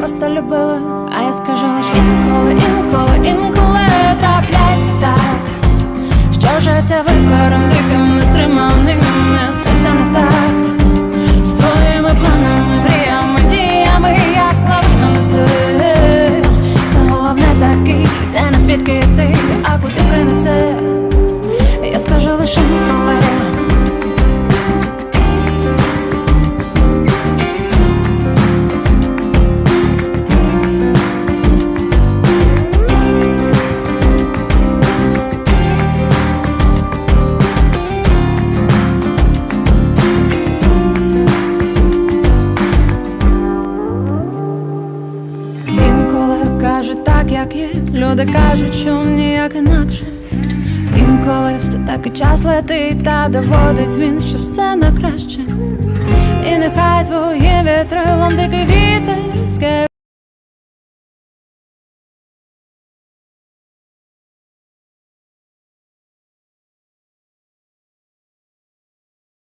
просто любили, а я скажу лиш інколи, інколи, інколи трапляється так, що життя вихором диким кажуть так, як є. Люди кажуть, що ніяк інакше. Інколи все таки час летить, та доводить він, що все на краще. І нехай твоє вітрилом скерує